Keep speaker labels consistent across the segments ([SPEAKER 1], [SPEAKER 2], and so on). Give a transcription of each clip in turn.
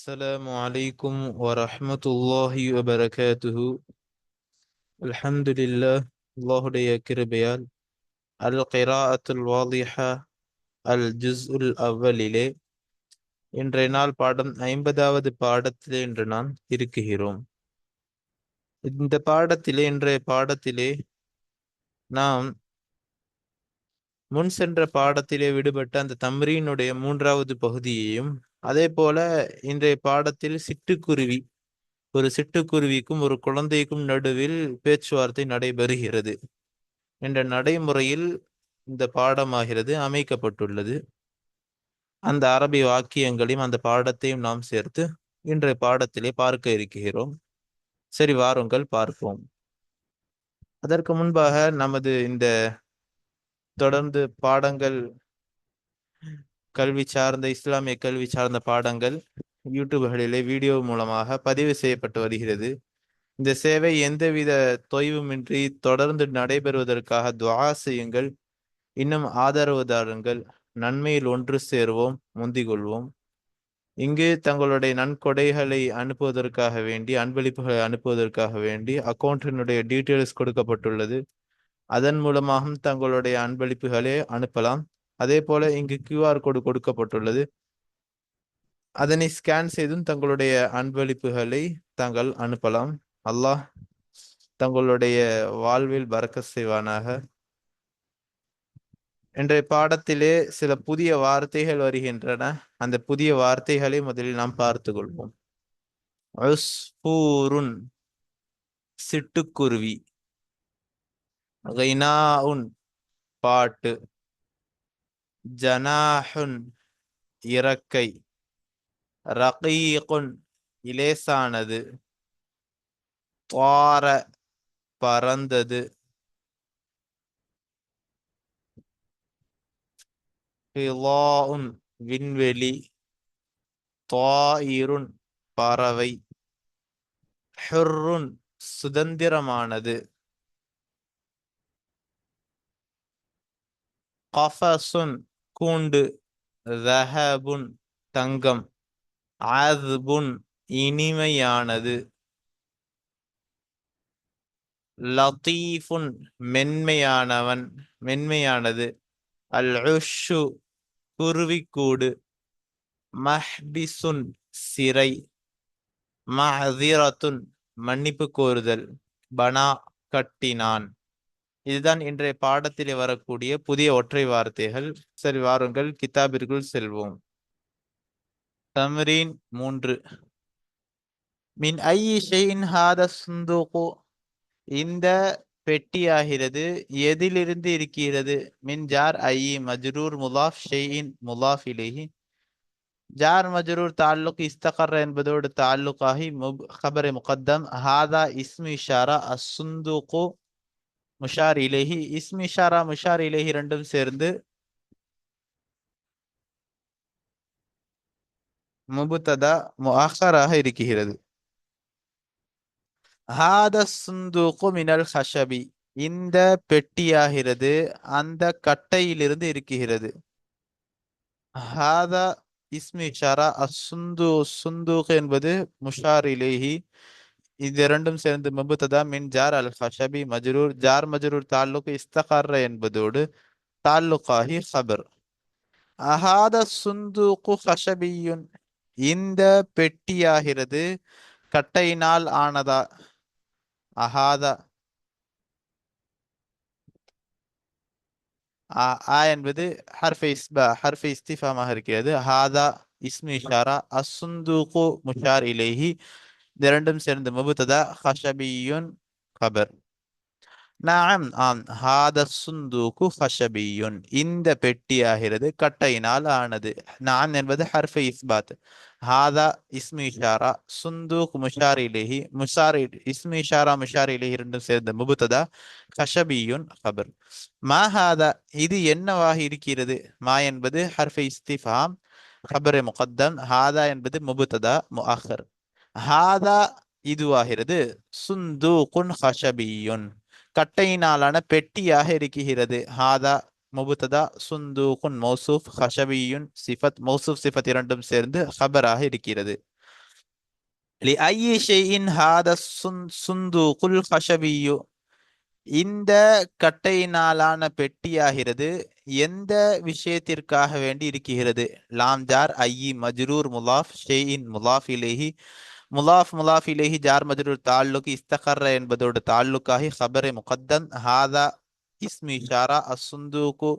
[SPEAKER 1] السلام عليكم ورحمة الله وبركاته الحمد لله அல்லாஹுடைய கிருபையால் அல் கிராஅத்துல் வாதிஹா அல் ஜுஸ்உல் அவ்வலிலே இன்றைய நாள் பாடம் ஐம்பதாவது பாடத்திலே இன்று நாம் இருக்குகிறோம் இந்த பாடத்திலே இன்றைய பாடத்திலே நாம் முன் சென்ற பாடத்திலே விடுபட்ட அந்த தம்ரீனுடைய மூன்றாவது பகுதியையும் அதே போல இன்றைய பாடத்தில் சிட்டுக்குருவி ஒரு சிட்டுக்குருவிக்கும் ஒரு குழந்தைக்கும் நடுவில் பேச்சுவார்த்தை நடைபெறுகிறது. என்ற நடைமுறையில் இந்த பாடமாகிறது அமைக்கப்பட்டுள்ளது. அந்த அரபி வாக்கியங்களையும் அந்த பாடத்தையும் நாம் சேர்த்து இன்றைய பாடத்திலே பார்க்க இருக்கிறோம். சரி வாருங்கள் பார்ப்போம். அதற்கு முன்பாக நமது இந்த தொடர்ந்து பாடங்கள் கல்வி சார்ந்த இஸ்லாமிய கல்வி சார்ந்த பாடங்கள் யூடியூப்களிலே வீடியோ மூலமாக பதிவு செய்யப்பட்டு வருகிறது. இந்த சேவை எந்தவித தொய்வுமின்றி தொடர்ந்து நடைபெறுவதற்காக துவா செய்யுங்கள். இன்னும் ஆதரவு தாருங்கள். நன்மையில் ஒன்று சேர்வோம் முந்திக் கொள்வோம். இங்கு தங்களுடைய நன்கொடைகளை அனுப்புவதற்காக வேண்டி அன்பளிப்புகளை அனுப்புவதற்காக வேண்டி அக்கௌண்டினுடைய டீட்டெயில்ஸ் கொடுக்கப்பட்டுள்ளது. அதன் மூலமாகவும் தங்களுடைய அன்பளிப்புகளை அனுப்பலாம். அதே போல இங்கு கியூஆர் கோடு கொடுக்கப்பட்டுள்ளது. அதனை ஸ்கேன் செய்தும் தங்களுடைய அன்பளிப்புகளை தாங்கள் அனுப்பலாம். அல்லாஹ் தங்களுடைய வாழ்வில் பறக்க செய்வானாக. இன்றைய பாடத்திலே சில புதிய வார்த்தைகள் வருகின்றன. அந்த புதிய வார்த்தைகளை முதலில் நாம் பார்த்து கொள்வோம். உஸ்பூருன் சிட்டுக்குருவி கைனாவுன் பாட்டு ஜனாஹுன் இறக்கை. ரகீகுன் இலேசானது. துவார பறந்தது. ஹிலாஉன் விண்வெளி. துவாயிருன் பறவை. ஹுர்ருன் சுதந்திரமானது. கஃபசுன் கூண்டு ரஹபுன் தங்கம் ஆதுபுன் இனிமையானது. லத்தீஃபுன் மென்மையானவன் மென்மையானது. அல் உஷு குருவிக்கூடு மஹ்பிசுன் சிறை மஹதிரத்துன் மன்னிப்பு கோருதல் பனா கட்டினான். இதுதான் இன்றைய பாடத்திலே வரக்கூடிய புதிய ஒற்றை வார்த்தைகள். சரி வாருங்கள். கிதாபிற்குள் செல்வோம். தம்ரீன் மூன்று. மின் ஐயி ஷெயின் ஹாத சுந்தூகு. இந்த பெட்டியாகிறது எதிலிருந்து இருக்கிறது? மின் ஜார் ஐயி மஜ்ரூர் முலாஃப் ஷெயின் முலாஃப் இலேஹி. ஜார் மஜ்ரூர் தாலுக் இஸ்தகர் என்பதோடு தாலுக்காகி முப் ஹபர் முகத்தம். ஹாதா இஸ்மி ஷாரா அசுந்தூகு முஷார் இலேஹி இஸ்மி முஷார் இலேஹி ரெண்டும் சேர்ந்து முபுத்ததா முஹராக இருக்கிறது. ஹாத சுந்தூக்கு மினல் ஹஷபி. இந்த பெட்டியாகிறது அந்த கட்டையிலிருந்து இருக்கிறது. ஹாதா இஸ்மி இஷாரா அசுந்து சுந்தூக் என்பது முஷார் இலேஹி இது இரண்டும் சேர்ந்து மபுத்ததா மின் ஜார் அல் ஹஷபி மஜ்ரூர். ஜார் மஜ்ரூர் தாலுக் இஸ்தகார என்பதோடு தாலுக்காகி ஹபர். அஹாத சுந்தூக்கு ஹஷபியுன். இந்த பெட்டியாகிறது கட்டையினால் ஆனதா? அஹாதா. ஆ என்பது ஹர்ஃபை இஸ்பா ஹர்ஃபை இஸ்திஃபாமாக இருக்கிறது. ஹாதா இஸ்மி இஷாரா அசுந்தூகு முஷார் இலேஹி. இது இரண்டும் சேர்ந்து முபுத்ததா ஹஷபியுன் கபர் நாம் ஆம் ஹாத சுந்தூக்கு ஹஷபியுன் இந்த பெட்டியாகிறது கட்டையினால் ஆனது நான் என்பது ஹர்ஃபை இஸ்பாத் ஹாதா இஸ்மி இஷாரா சுந்தூக் முஷார் முஷாரி இஸ்மி இஷாரா முஷார் இரண்டும் சேர்ந்த முபுத்ததா ஹஷபியுன் ஹபர் மா ஹாதா இது என்னவாக இருக்கிறது மா என்பது ஹர்ஃபை இஸ்திஃபாம் ஹபர் முகத்தம் ஹாதா என்பது முபுத்ததா முஹர் ஹாதா இதுவாகிறது. சுந்து குன் கட்டையினாலான பெட்டியாக இருக்கிறது. ஹாதா முபுத்ததா சுந்தூகுன் மௌசூஃப் ஹஷபியுன் சிஃபத் மௌசூஃப் சிஃபத் இரண்டும் சேர்ந்து ஹபராக இருக்கிறது. ஹஷபியு. இந்த கட்டையினாலான பெட்டியாகிறது. எந்த விஷயத்திற்காக வேண்டி இருக்கிறது? லாம்ஜார் ஐயி மஜ்ரூர் முலாஃப் ஷெயின் முலாஃப் முலாஃப் முலாஃப் இலேஹி ஜார் மஜ்ரூர் தாலுக் இஸ்தகர்ர என்பதோடு தாலுக்காகி ஹபரே முகத்தன் ஹாதா இஸ்மி ஷாரா அசுந்தூக்கு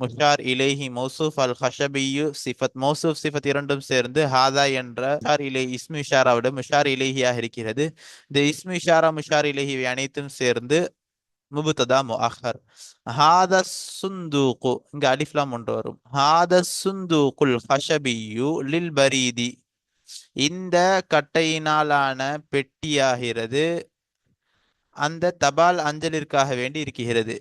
[SPEAKER 1] முஷார் இலேஹி மௌசூஃப் அல் ஹஷபியு சிஃபத் மௌசூஃப் சிஃபத் இரண்டும் சேர்ந்து ஹாதா என்ற முஷார் இலே இஸ்மி ஷாராவோட முஷார் இலேஹியாக இருக்கிறது இந்த இஸ்மி ஷாரா முஷார் இலேஹி அனைத்தும் சேர்ந்து முபுத்ததா முஹர் ஹாத சுந்தூக்கு இங்க அலிஃப்லாம் ஒன்று வரும் ஹாத சுந்தூக்குல் ஹஷபியு லில் பரீதி இந்த கட்டையினாலான பெட்டியாகிறது. அந்த தபால் அஞ்சலிற்காக வேண்டி இருக்கிறது.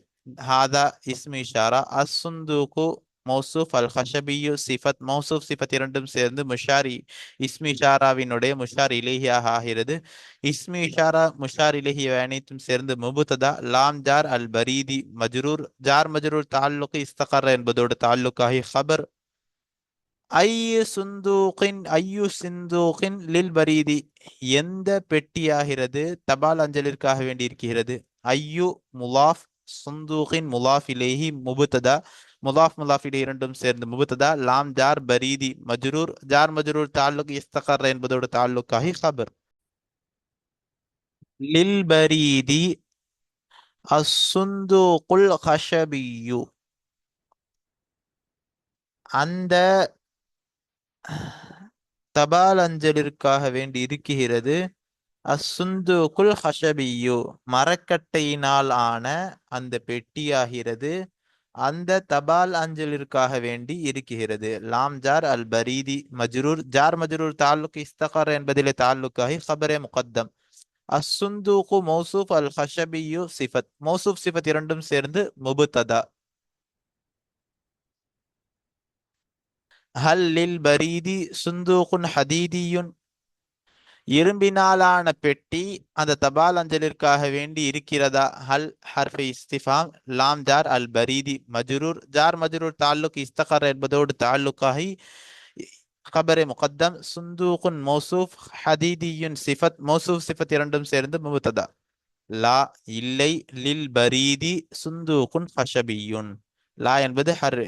[SPEAKER 1] ஹாதா இஸ்மி இஷாரா அசுந்தூக்கு மௌசூஃப் அல் ஹஷபியு சிஃபத் மௌசூஃப் சிஃபத் இரண்டும் சேர்ந்து முஷாரி இஸ்மி ஷாராவினுடைய முஷார் இலேஹியாக ஆகிறது. இஸ்மி ஷாரா முஷார் இலேஹி அனைத்தும் சேர்ந்து முபுத்ததா லாம் ஜார் அல் பரீதி மஜ்ரூர் ஜார் மஜ்ரூர் தாலுக்கு இஸ்தகர் என்பதோடு தாலுக்காகி ஹபர் ஐயு சுந்தூகின் ஐயு சிந்தூகின் லில் பரீதி எந்த பெட்டியாகிறது? தபால் அஞ்சலிற்காக வேண்டி இருக்கிறது ஐயு முலாஃப் சுந்தூகின் முலாஃப் இலேஹி முபுத்ததா? முலாஃப் முலாஃப் இலே இரண்டும் சேர்ந்து முபுத்ததா? லாம் ஜார் பரீதி மஜ்ரூர். ஜார் மஜ்ரூர் தாலுக் இஸ்தகர் என்பதோடு தாலுக்காகி ஹபர் லில் பரீதி அசுந்தூகுல் ஹஷபியு அந்த தபால் அஞ்சலிற்காக வேண்டி இருக்கிறது. அசுந்துகுல் ஹஷபியு மரக்கட்டையினால் ஆன அந்த பெட்டியாகிறது. அந்த தபால் அஞ்சலிற்காக வேண்டி இருக்கிறது. லாம் ஜார் அல் பரீதி மஜ்ரூர் ஜார் மஜ்ரூர் தாலுக் இஸ்தகர் என்பதிலே தாலுக்காகி ஹபரே முகத்தம். அசுந்தூகு மௌசூப் அல் ஹஷபியு சிஃபத் மௌசூப் சிஃபத் இரண்டும் சேர்ந்து முபுத்ததா. ஹல் லில் பரீதி சுந்தூகுன் ஹதீதியுன் இரும்பினாலான பெட்டி அந்த தபால் அஞ்சலிற்காக வேண்டி இருக்கிறதா? ஹல் ஹர்ஃபை இஸ்திஃபாம் லாம் ஜார் அல் பரீதி மஜ்ரூர் ஜார் மஜ்ரூர் தாலுக் இஸ்தகர் என்பதோடு தாலுக்காகி கபரே முகத்தம் சுந்தூகுன் மௌசூஃப் ஹதீதியுன் சிஃபத் மௌசூஃப் சிஃபத் இரண்டும் சேர்ந்து முபுத்ததா லா இல்லை. லில் பரீதி சுந்தூகுன் ஹஷபியுன் லா என்பது ஹர்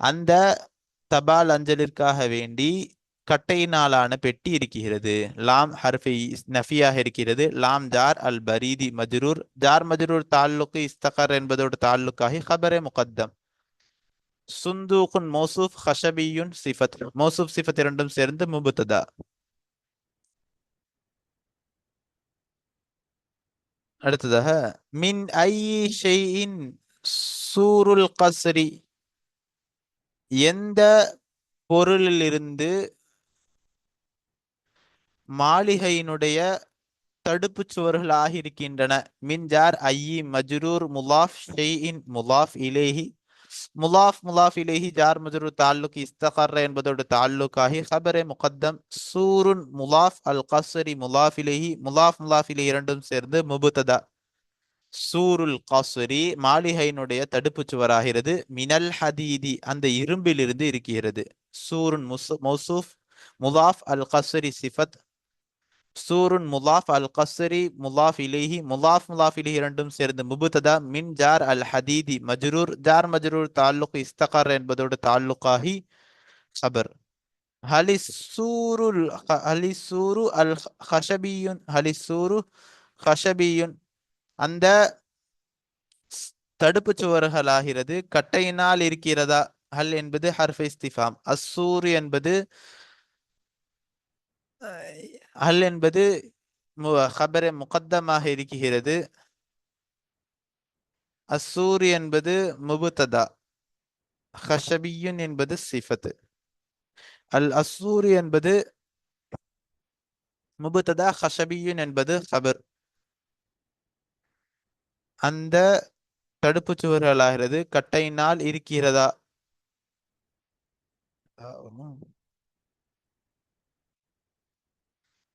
[SPEAKER 1] அந்த தபால் அஞ்சலிற்காக வேண்டி கட்டையினாலான பெட்டி இருக்கிறது. லாம் ஹர்ஃபி நஃபியாக இருக்கிறது. லாம் ஜார் அல் பரீதி மஜ்ரூர். ஜார் மஜ்ரூர் தாலுக்கு இஸ்தகர் என்பதோட தாலுக்காகி ஹபரே முகத்தம். சுந்தூகுன் மௌசூப் ஹஷபியுன் சிஃபத். மௌசூப் சிஃபத் இரண்டும் சேர்ந்து முபுத்ததா. அடுத்ததாக மின் ஐ ஷெயின் சூருல் கஸ்ரி. எந்த பொருளிலிருந்து மாளிகையினுடைய தடுப்புச் சுவர்களாக இருக்கின்றன? மின்ஜார் ஐயி மஜ்ரூர் முலாஃப் ஷெயின் முலாஃப் இலேஹி. முலாஃப் முலாஃப் இலேஹி ஜார் மஜ்ரூர் தாலுக் இஸ்தகர் என்பதோடு தாலுக்காகி ஹபரே முகத்தம் சூருன் முலாஃப் அல் கசரி முலாஃப் இலேஹி முலாஃப் முலாஃப் இலே இரண்டும் சேர்ந்து முபுத்ததா. சூருல் காசுரி மாளிகையினுடைய தடுப்புச் சுவராகிறது. மினல் ஹதீதி அந்த இரும்பிலிருந்து இருக்கிறது. சூருன் மௌசூஃப் முலாஃப் அல் கசரி சிஃபத். சூருன் முலாஃப் அல் கசரி முலாஃப் இலேஹி முலாஃப் முலாஃப் இலேஹி இரண்டும் சேர்ந்து முபுத்ததா மின் ஜார் அல் ஹதீதி மஜ்ரூர். ஜார் மஜ்ரூர் தாலுக் இஸ்தகர் என்பதோடு தாலுக்காகி சபர். ஹலிசூருல் ஹலிசூரு அல் ஹஷபியுன் ஹலிசூரு ஹஷபியுன் அந்த தடுப்பு சுவர்களாகிறது. கட்டையினால் இருக்கிறதா? ஹல் என்பது ஹர்ஃப் இஸ்திஃபாம். என்பது ஹல் என்பது ஹபர முகத்தமாக இருக்கிறது. அசூர் என்பது முபுத்ததா. ஹஷபியுன் என்பது சிஃபத்து. அல் அசூர் என்பது முபுத்ததா ஹஷபியுன் என்பது ஹபர். அந்த தடுப்பு சுவர்களாகிறது. கட்டையினால் இருக்கிறதா?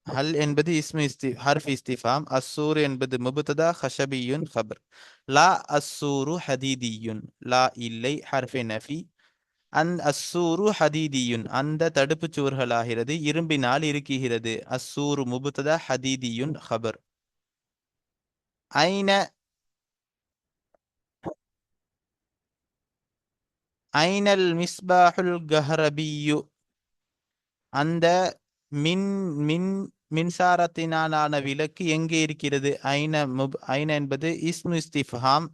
[SPEAKER 1] ஹல் என்பது இஸ்மு இஸ்தி ஹர்ஃப் இஸ்திஃபாம். அஸ்ஸூர் என்பது முபுத்ததா ஹஷபியுன் ஹபர். லா அஸ்ஸூரு ஹதீதியுன். லா இல்லை ஹர்ஃபே நஃபி. அந் அஸ்ஸூரு ஹதீதியுன். அந்த தடுப்புச் சுவர்களாகிறது. இரும்பினால் இருக்குகிறது அஸ்ஸூரு முபுத்ததா ஹதீதியுன் ஹபர். ஐன ஐனல் மிஸ்பாஹுல் கஹரபியு. அந்த மின் மின் மின்சாரத்தினாலான விளக்கு எங்கே இருக்கிறது? ஐன முப் ஐன என்பது இஸ்மு இஸ்திஃபாம்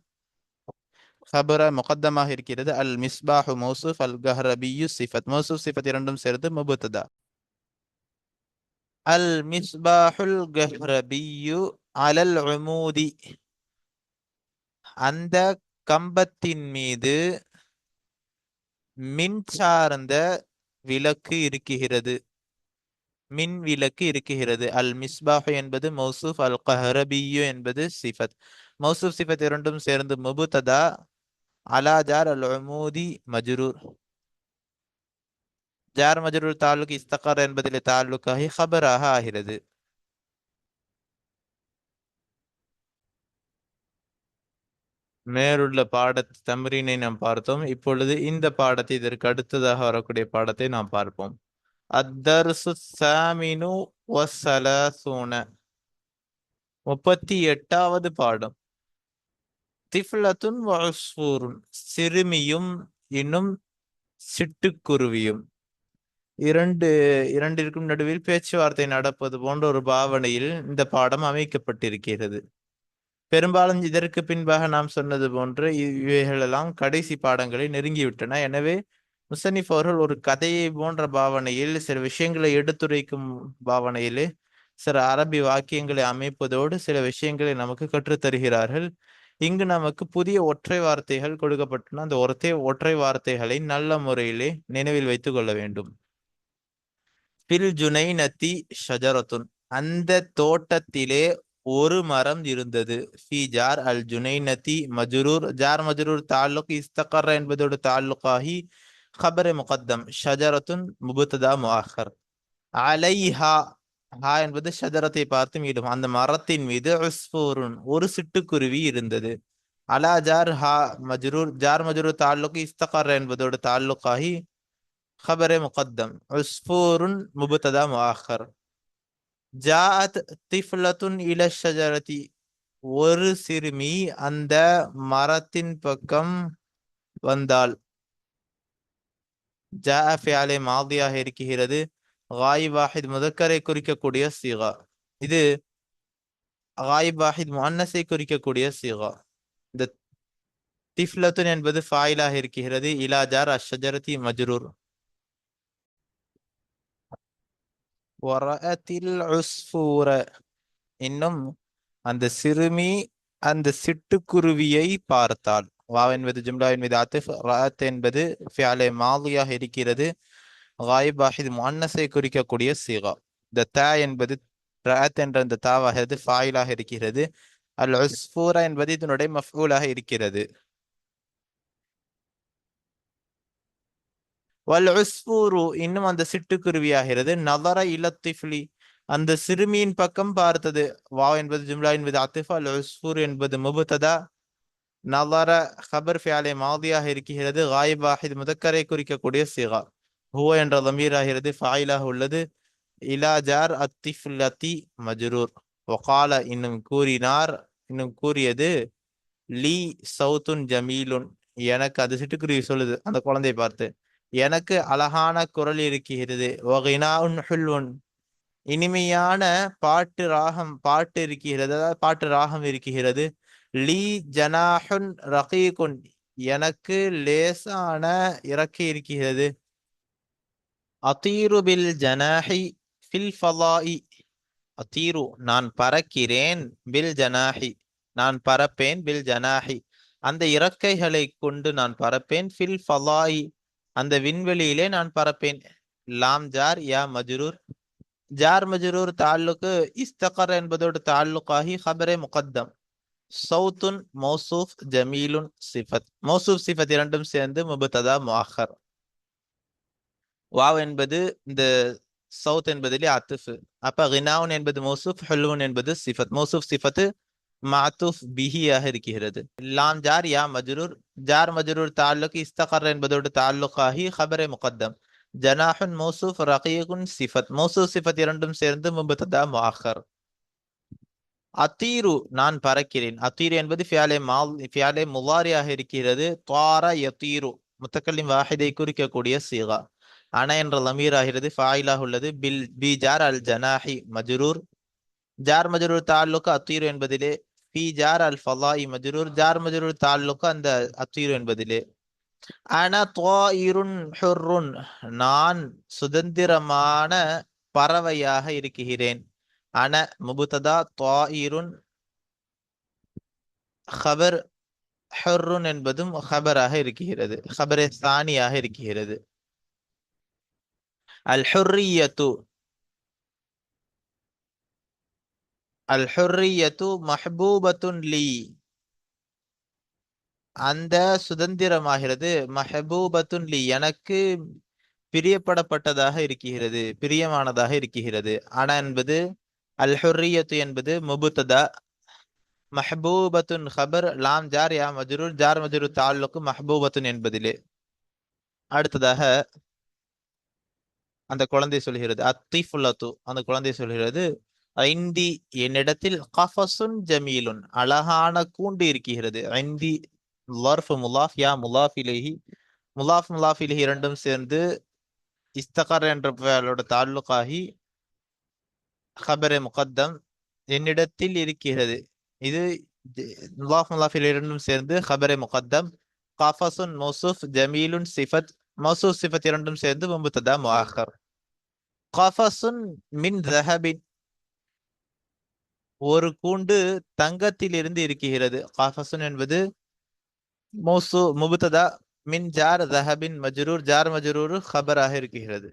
[SPEAKER 1] ஹபர முகத்தமாக இருக்கிறது. அல் மிஸ்பாஹு மௌசூஃப் அல் கஹரபியு சிஃபத். மௌசூஃப் சிஃபத் இரண்டும் சேர்ந்து முபுத்ததா. அல் மிஸ்பாஹுல் கஹ்ரபியு அலல் உமூதி. அந்த கம்பத்தின் மீது மின் சார்ந்த விளக்கு இருக்குகிறது மின் விளக்கு இருக்குகிறது அல் மிஸ்பாஹு என்பது மௌசூஃப் அல் கஹரபியு என்பது சிஃபத். மௌசூஃப் சிஃபத் இரண்டும் சேர்ந்து முபுததா அலாஜார் அல் உமூதி மஜ்ரூர். ஜார் மஜ்ரூர் தாலுக் இஸ்தகார் என்பதிலே தாலுக்காகி ஹபராக ஆகிறது. மேலுள்ள பாட தம்ரீனை நாம் பார்த்தோம். இப்பொழுது இந்த பாடத்தை இதற்கு அடுத்ததாக வரக்கூடிய பாடத்தை நாம் பார்ப்போம். அத்தர்சு சாமினு வசலசூன. முப்பத்தி எட்டாவது பாடம். திஃப்லத்துன் வஸ்ஃபூருன் சிறுமியும் இன்னும் சிட்டுக்குருவியும். இரண்டு இரண்டிற்கும் நடுவில் பேச்சுவார்த்தை நடப்பது போன்ற ஒரு பாவனையில் இந்த பாடம் அமைக்கப்பட்டிருக்கிறது. பெரும்பாலும் இதற்கு பின்பாக நாம் சொன்னது போன்று இவைகளெல்லாம் கடைசி பாடங்களை நெருங்கிவிட்டன. எனவே முசனிஃப் அவர்கள் ஒரு கதையை போன்ற பாவனையில் சில விஷயங்களை எடுத்துரைக்கும் பாவனையிலே சில அரபி வாக்கியங்களை அமைப்பதோடு சில விஷயங்களை நமக்கு கற்றுத்தருகிறார்கள். இங்கு நமக்கு புதிய ஒற்றை வார்த்தைகள் கொடுக்கப்பட்டன அந்த ஒற்றை ஒற்றை வார்த்தைகளை நல்ல முறையிலே நினைவில் வைத்துக் கொள்ள வேண்டும். பில் ஜுனை நத்தி ஷஜரத்துன். அந்த தோட்டத்திலே ஒரு மரம் இருந்தது ஃபி ஜார் அல் ஜுனைனதி மஜ்ரூர் ஜார் மஜ்ரூர் தாலுக் இஸ்தகர் என்பதோடு தாலுக்காகி خبر முகத்தம் ஷஜரத்துன் முபுத்ததா முஆஹர் அலைஹா ஹா என்பது ஷஜரத்தை பார்த்து மீடும் அந்த மரத்தின் மீது உஸ்ஃபூருன் ஒரு சிட்டுக்குருவி இருந்தது அலா ஜார் ஹா மஜ்ரூர் ஜார் மஜ்ரூர் தாலுக் இஸ்தகர் என்பதோடு தாலுக்காகி خبر முகத்தம் உஸ்ஃபூருன் முபுத்ததா முஆஹர் ஜாத் திஃப்லத்துன் இல ஷஜரதி. ஒரு சிறுமி அந்த மரத்தின் பக்கம் வந்தாள். ஜாஃபியாலே மாதியாக இருக்கிறது. காயிப் வாஹித் முதக்கரை குறிக்கக்கூடிய சீகா. இது காயிப் வாஹித் முன்னஸை குறிக்கக்கூடிய சீகா. இந்த திஃப்லத்துன் என்பது ஃபாயிலாக இருக்கிறது. இலாஜார் அஷஜரதி மஜ்ரூர். வரஅத்தில் உஸ்ஃபூர இன்னும் அந்த சிறுமி அந்த சிட்டுக்குருவியை பார்த்தாள். வாவ் என்பது ஜும்லா மீது அத்திஃப் ரத் என்பது ஃபியாலே மாலியாக இருக்கிறது. காயிப் இது முன்னஸை குறிக்கக்கூடிய சீகா. இந்த தா என்பது ரத் என்ற அந்த தாவாகிறது ஃபாயிலாக இருக்கிறது. அல் உஸ்ஃபூரா என்பது இதனுடைய மஃபூலாக இருக்கிறது. வல் உஸ்பூரு இன்னும் அந்த சிட்டுக்குருவியாகிறது. நதர இலத்திஃப்லி. அந்த சிறுமியின் பக்கம் பார்த்தது. வா என்பது ஜும்லா என்பது அத்திஃபா. அல் உஸ்பூர் என்பது முபுத்ததா. நதர ஹபர் ஃபியாலே மாதியாக இருக்கிறது. காயிப் இது முதக்கரை குறிக்கக்கூடிய சிகா. ஹுவ என்ற லமீராகிறது ஃபாயிலாக உள்ளது. இலாஜார் ஜார் அத்திஃப்லத்தி மஜ்ரூர். ஒகால இன்னும் கூறினார். இன்னும் கூறியது லீ சவுத்துன் ஜமீலுன். எனக்கு அது சிட்டுக்குருவி சொல்லுது. அந்த குழந்தையை பார்த்து. எனக்கு அழகான குரல் இருக்கிறது. இனிமையான பாட்டு ராகம் பாட்டு இருக்கிறது. அதாவது பாட்டு ராகம் இருக்கிறது. லீ ஜனாஹுன் ரகீகுன். எனக்கு லேசான இறக்கை இருக்கிறது. அதீரு பில் ஜனாஹி ஃபில் ஃபலாயி அதீரு நான் பறக்கிறேன் பில் ஜனாஹி. நான் பறப்பேன் பில் ஜனாஹி. அந்த இறக்கைகளை கொண்டு நான் பறப்பேன் ஃபில் ஃபலாயி அந்த விண்வெளியிலே நான் பறப்பேன். லாம் ஜார் யா மஜ்ரூர். ஜார் மஜ்ரூர் தாலுக்கு இஸ்தகர் என்பதோடு தாலுக்காகி ஹபரே முகத்தம். சவுத்துன் மௌசூஃப் ஜமீலுன் சிஃபத். மௌசூஃப் சிஃபத் இரண்டும் சேர்ந்து முபத்ததா முஅஹர் வாவ் என்பது இந்த சவுத் என்பதிலே அத்துஃபு. அப்ப ஹினாவுன் என்பது மௌசூஃப் ஹுல்வுன் என்பது சிஃபத். மௌசூஃப் சிஃபத்து மாத்துஃப் பிஹியாக இருக்கிறது லாம் ஜார் யா மஜ்ரூர் ஜார் மஜ்ரூர் தாலுக் இஸ்தகர் என்பதோடு தாலுக்காகி ஹபரே முகத்தம் ஜனாஹுன் மௌசூஃப் ரகீகுன் சிஃபத் மௌசூஃப் சிஃபத் இரண்டும் சேர்ந்து முபத்ததா முஅக்கர் அத்தீரு நான் பறக்கிறேன் அத்தீரு என்பது ஃபியாலே மால் ஃபியாலே முவாரியாக இருக்கிறது துவாரா யத்தீரு முத்தக்கல்லின் வாஹிதை குறிக்கக்கூடிய சீகா அன என்ற லமீர் ஆகிறது ஃபாயிலாக உள்ளது பில் பி ஜார் அல் ஜனாஹி மஜ்ரூர் ஜார் மஜ்ரூர் தாலுக்கு அத்தீரு என்பதிலே பி ஜார் அல் ஃபலாஇ மஜ்ரூர் ஜார் மஜ்ரூர் தாலுக்கு அந்த அத்தீரு என்பதிலே. அன துவாயிருன் ஹுர்ருன் நான் சுதந்திரமான பறவையாக இருக்கிறேன். அன முபுத்ததா துவாயிருன் ஹபர் ஹர்ருன் என்பதும் ஹபராக இருக்கிறது ஹபரே சானியாக இருக்கிறது. அல் ஹுர்ரியத்து அல் ஹுர்ரியத்து மஹபூபத்துன் லீ. அந்த சுதந்திரமாகிறது. மஹபூபத்துன் லி. எனக்கு பிரியப்படப்பட்டதாக இருக்கிறது பிரியமானதாக இருக்கிறது. அன என்பது அல் ஹுர்ரியத்து என்பது முபுத்ததா? மஹபூபத்துன் ஹபர் லாம் ஜார் யா மஜ்ரூர். ஜார் மஜ்ரூர் தாலுக்கு மஹபூபத்துன் என்பதிலே. அடுத்ததாக அந்த குழந்தை சொல்கிறது அத்தீஃபுல்லத்து. அந்த குழந்தை சொல்கிறது ஐந்தி என்னிடத்தில் கஃபசுன் ஜமீலுன். அழகான கூண்டு இருக்கிறது. ஐந்தி லர்ஃப் முலாஃப் யா முலாஃப் முலாஃப் முலாஃப் இரண்டும் சேர்ந்து இஸ்தகர் என்ற பெயரோட தாலுக்காகி ஹபரே முகத்தம் என்னிடத்தில் இருக்கிறது. இது முலாஃப் முலாஃப் இரண்டும் சேர்ந்து ஹபரே முகத்தம். கஃபசுன் மௌசூஃப் ஜமீலுன் சிஃபத். மௌசூஃப் சிஃபத் இரண்டும் சேர்ந்து மும்புத்ததா முஆக்கர் கஃபசுன் மின் ஜஹபின் ஒரு கூண்டு தங்கத்திலிருந்து இருக்கிறது. காஃபசுன் என்பது மோசு முபுத்ததா மின் ஜார் ஜஹபின் மஜ்ரூர் ஜார் மஜ்ரூர் ஹபராக இருக்கிறது.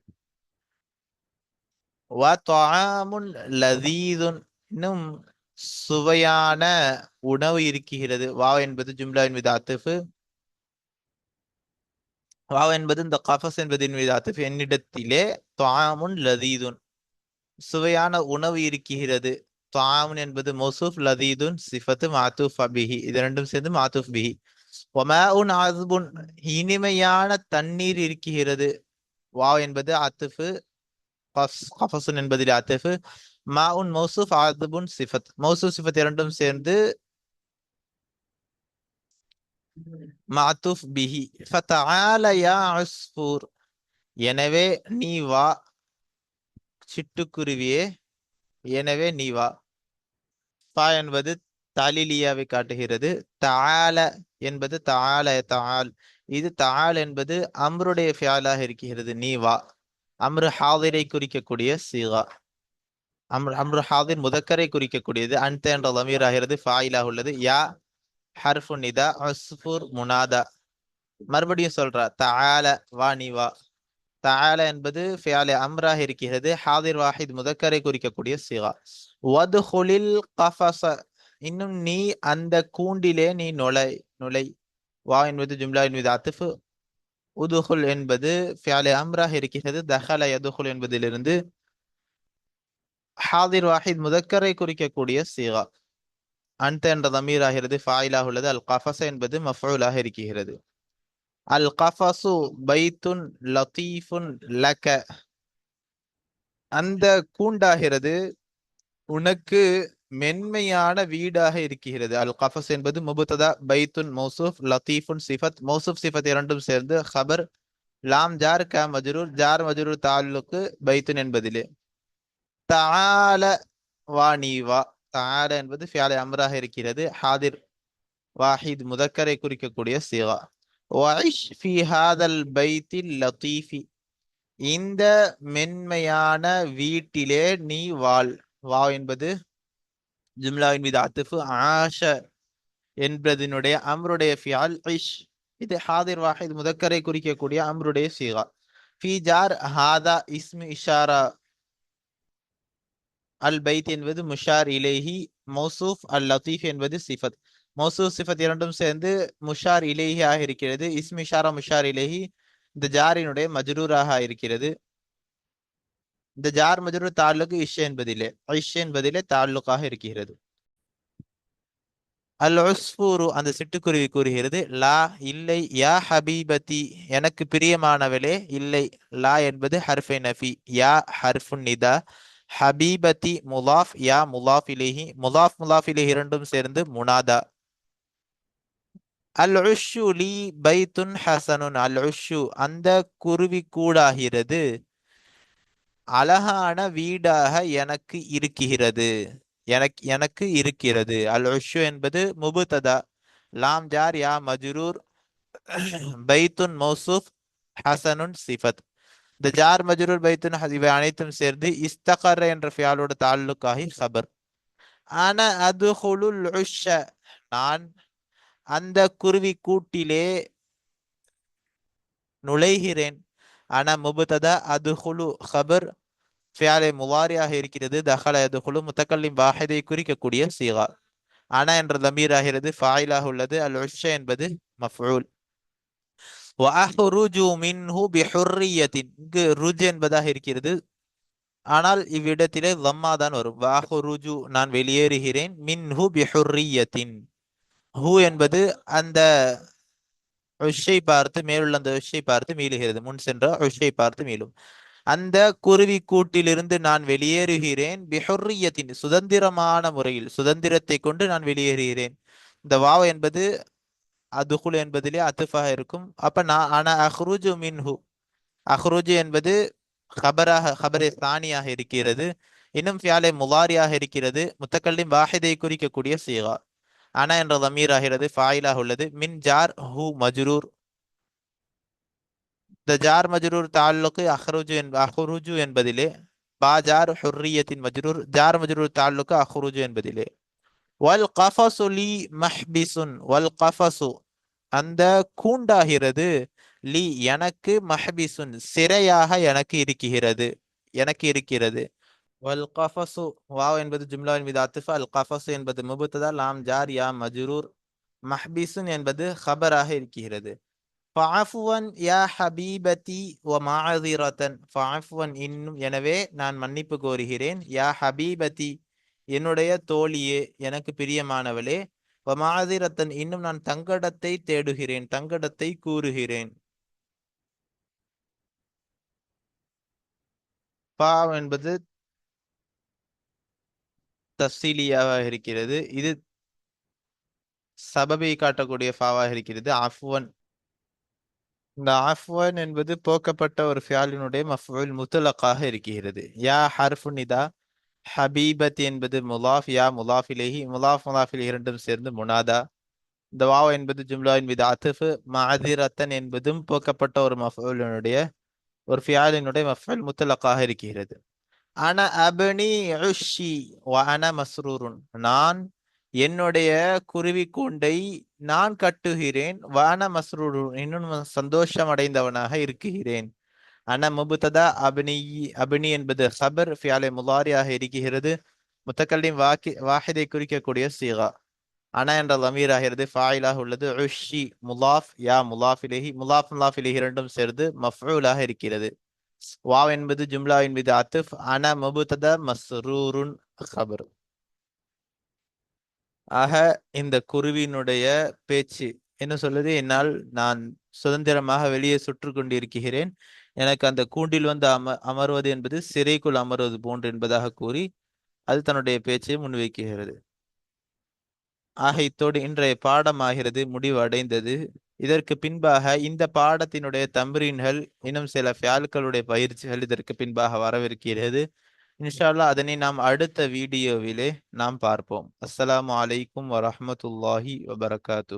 [SPEAKER 1] லதீதுன் இன்னும் சுவையான உணவு இருக்கிறது. வாவ் என்பது ஜும்லாவின் மீது அத்துஃபு வாவ் என்பது இந்த கஃபஸ் என்பதின் மீது அத்துஃபு என்னிடத்திலே துவாமுன் லதீதுன் சுவையான உணவு இருக்கிறது. தாவுன் என்பது மௌசூஃப் லதீதுன் சிஃபத்து மாத்தூஃப் அபிஹி. இது ரெண்டும் சேர்ந்து மாத்தூஃப் பிஹி ஒமாஉன் ஆஸ்புன் இனிமையான தண்ணீர் இருக்கிறது. வாவ் என்பது அத்துஃபு கஃபசுன் என்பதில் அத்துஃபு மாஉன் மௌசூஃப் ஆதுபுன் சிஃபத். மௌசூஃப் சிஃபத் இரண்டும் சேர்ந்து மாத்துஃப் பிஹி ஃபதஆல யா எனவே நீ வா. சிட்டுக்குருவியே. எனவே நீ வா. ஃபா என்பது தாலிலியாவை காட்டுகிறது. தாள என்பது தாள தாள் இது தாள் என்பது அம்ருடைய ஃபியாலாக இருக்கிறது. நீ வா. அம்ரு ஹாதிரை குறிக்கக்கூடிய சீகா. அம்ரு அம்ரு ஹாதிர் முதக்கரை குறிக்கக்கூடியது. அன்த என்ற லமீர் ஆகிறது ஃபாயிலாக உள்ளது. யா ஹர்ஃபு நிதா அஸ்ஃபுர் முனாதா. மறுபடியும் சொல்றா தாள வா நீ வா. தால என்பது ஃபியாலே அம்ராக இருக்கிறது. ஹாதிர் வாஹித் முதக்கரை குறிக்கக்கூடிய சிகா. வதுஹுலில் கஃபச இன்னும் நீ அந்த கூண்டிலே நீ நுழை நுழை. வா என்பது ஜும்லா என்பது அத்துஃபு. உதுகுல் என்பது ஃபியாலே அம்ராக இருக்கிறது. தஹல யதுஹுல் என்பதிலிருந்து ஹாதிர் வாஹித் முதக்கரை குறிக்கக்கூடிய சிகா. அன்த என்ற தமீர் ஆகிறது. ஃபாயிலாக உள்ளது. அல் கஃபச என்பது மஃபூலாக இருக்கிறது. அல் கஃபசு பைத்துன் லத்தீஃபுன் லக அந்த கூண்டாகிறது உனக்கு மென்மையான வீடாக இருக்கிறது. அல் கஃபஸ் என்பது முபுத்ததா பைத்துன் மௌசூஃப் லத்தீஃபுன் சிஃபத் மௌசூஃப் சிஃபத் இரண்டும் சேர்ந்து ஹபர் லாம் ஜார் க மஜ்ரூர் ஜார் மஜ்ரூர் தாலுக்கு பைத்துன் என்பதிலே. தால வா நீ வா என்பது ஃபியாலை அம்ராக இருக்கிறது. ஹாதிர் வாஹித் முதக்கரை குறிக்கக்கூடிய சிவா வஇஷ் ஃபி ஹாதல் பைத்தில் லத்தீஃபி இந்த மென்மையான வீட்டிலே நீ வாழ். வா என்பது ஜும்லாவின் மீது அத்துஃபு ஆஷ என்பதனுடைய அம்ருடைய ஃபியால் ஐஷ் இது ஹாதிர் வாஹித் முதக்கரை குறிக்கக்கூடிய அம்ருடைய சீகா. ஃபி ஜார் ஹாதா இஸ்மி இஷாரா. அல் பைத் என்பது முஷார் இலேஹி. மௌசூஃப் அல் லத்தீஃப் என்பது சிஃபத். மௌசூ சிஃபத் இரண்டும் சேர்ந்து முஷார் இலேஹி ஆக இருக்கிறது இஸ்மிஷாரா முஷார் இலேஹி இந்த ஜாரினுடைய மஜ்ரூராக இருக்கிறது. இந்த ஜார் மஜ்ரூர் தாலுக்கு இஷ் என்பதிலே இஷ் என்பதிலே தாலுக்காக இருக்கிறது. அல் ஒஸ்பூரு அந்த சிட்டுக்குருவி கூறுகிறது லா இல்லை யா ஹபீபதி எனக்கு பிரியமானவளே இல்லை லா என்பது ஹர்ஃபை நஃபி யா ஹர்ஃபுன் நிதா ஹபீபதி முலாஃப் யா முலாஃப் இலேஹி முலாஃப் முலாஃப் இலேஹி இரண்டும் சேர்ந்து முனாதா. அல் உஷு லி பைத்துன் ஹசனுன். அல் உஷு அந்த குருவி கூடாகிறது. அழகான வீடாக எனக்கு இருக்குகிறது எனக்கு எனக்கு இருக்கிறது. அல் உஷு என்பது முபுததா லாம் ஜார் யா மஜ்ரூர். பைத்துன் மௌசூஃப் ஹசனுன் சிஃபத். இந்த ஜார் மஜ்ரூர் பைத்துன் இவை அனைத்தும் சேர்ந்து இஸ்தகர் என்ற ஃபியாலோட தாலுக்காகி ஹபர் ஆனா அது ஹுலுல் உஷ நான் அந்த குருவி கூட்டிலே நுழைகிறேன். ஆனா முபுததா அது ஹுலு ஹபர் ஃபியாலே முவாரியாக இருக்கிறது. தஹல அதுகுழு முத்தக்கல்லிம் வாஹிதை குறிக்கக்கூடிய சீகா. அனா என்ற தமீர் ஆகிறது ஃபாயிலாக உள்ளது. அல் உஷ என்பது மஃபூல் இங்கு ருஜ் என்பதாக இருக்கிறது. ஆனால் இவ்விடத்திலே லம்மா தான் வரும் வஅஹ்ருஜு நான் வெளியேறுகிறேன். மின்ஹு பிஹுரியத்தின் ஹூ என்பது அந்த உஷை பார்த்து மேலுள்ள அந்த உஷை பார்த்து மீளுகிறது. முன் சென்ற உஷை பார்த்து மீளும். அந்த குருவி கூட்டிலிருந்து நான் வெளியேறுகிறேன் பிஹுர்ரியத்தின் சுதந்திரமான முறையில். சுதந்திரத்தை கொண்டு நான் வெளியேறுகிறேன். இந்த வாவ் என்பது அதுகுல் என்பதிலே அத்துஃபாக இருக்கும். அப்ப நான் ஆனா அஹ்ருஜு மின்ஹு. அஹ்ருஜு என்பது ஹபராக ஹபரே சானியாக இருக்கிறது. இன்னும் ஃபியாலே முலாரியாக இருக்கிறது. முத்தக்கல்லின் வாஹிதை குறிக்கக்கூடிய சீகா. அனா என்ற தமீர் ஆகிறது ஃபாயிலாக உள்ளது. மின் ஜார் ஹூ மஜ்ரூர். இந்த ஜார் மஜ்ரூர் தாலுக்கு அஹ்ருஜு என் அஹ்ருஜு என்பதிலே பா ஜார் ஹுர்ரியத்தின் மஜ்ரூர் ஜார் மஜ்ரூர் தாலுக்கு அஹ்ருஜு என்பதிலே. வல் கஃபசு லி மஹ்பிசுன் வல் கஃபசு. அந்த கூண்டாகிறது லி எனக்கு மஹ்பிசுன் சிறையாக எனக்கு இருக்கிறது எனக்கு இருக்கிறது. வல் கஃபசு வாவ் என்பது ஜும்லாவின் மீது அத்துஃப் அல் கஃபசு என்பது முபுத்ததா லாம் ஜார் யா மஜ்ரூர் மஹ்பிசுன் என்பது ஹபராக இருக்கிறது. ஃபாஃபுவன் யா ஹபீபதி ஒ மஅதிரதன் ஃபாஃபுவன் இன்னும் எனவே நான் மன்னிப்பு கோருகிறேன். யா ஹபீபதி என்னுடைய தோழியே எனக்கு பிரியமானவளே. ஒ மஅதிரத்தன் இன்னும் நான் தங்கடத்தை தேடுகிறேன். தங்கடத்தை கூறுகிறேன். பா என்பது தஃசீலியாக இருக்கிறது. இது சபபை காட்டக்கூடிய ஃபாவாக இருக்கிறது. ஆஃப்வன். இந்த ஆஃப்வன் என்பது போக்கப்பட்ட ஒரு ஃபியாலினுடைய மஃபூல் முத்தலக்காக இருக்கிறது. யா ஹர்ஃபு நிதா. ஹபீபத் என்பது முலாஃப். யா முலாஃபிலேஹி முலாஃப் முலாஃபில் இரண்டும் சேர்ந்து முனாதா. இந்த வாவ் என்பது ஜும்லாவின் மீது அத்துஃபு. மாதிரத்தன் என்பதும் போக்கப்பட்ட ஒரு மஃபுலினுடைய ஒரு ஃபியாலினுடைய மஃபூல் முத்தலக்காக இருக்கிறது. அன அபனி உஷி அன மஸ்ரூருன். நான் என்னுடைய குருவி கூண்டை நான் கட்டுகிறேன். வான மஸ்ரூரு இன்னும் சந்தோஷம் அடைந்தவனாக இருக்கிறேன். அன முபுத்ததா அபினி அபினி என்பது ஹபர் ஃபியாலே முலாரியாக இருக்கிறது. முத்தக்கல்லின் வாக்கி வாஹிதை குறிக்கக்கூடிய சீகா. அன என்ற லமீர் ஆகிறது ஃபாயிலாக உள்ளது. உஷி முலாஃப் யா முலாஃபிலேஹி முலாஃப் முலாஃபிலேஹி இரண்டும் சேர்ந்து மஃபூலாக இருக்கிறது. வாவ் என்பது ஜும்லாவின் மீது அத்துஃப் அன முபுத்ததா மஸ்ரூருன் ஹபர் ஆக இந்த குருவினுடைய பேச்சு என்ன சொல்லுது? என்னால் நான் சுதந்திரமாக வெளியே சுற்று கொண்டிருக்கிறேன். எனக்கு அந்த கூண்டில் வந்து அம அமர்வது என்பது சிறைக்குள் அமர்வது போன்று என்பதாக கூறி அது தன்னுடைய பேச்சை முன்வைக்குகிறது ஆக இத்தோடு இன்றைய பாடமாகிறது முடிவு அடைந்தது இதற்கு பின்பாக இந்த பாடத்தினுடைய தம்ரீன்கள் இன்னும் சில ஃபியால்களுடைய பயிற்சிகள் இதற்கு பின்பாக வரவிருக்கிறது. இன்ஷால்லா அதனை நாம் அடுத்த வீடியோவிலே நாம் பார்ப்போம். அஸ்லாம் அலைக்கும் வரமத்துல்லாஹி வபரகாத்து.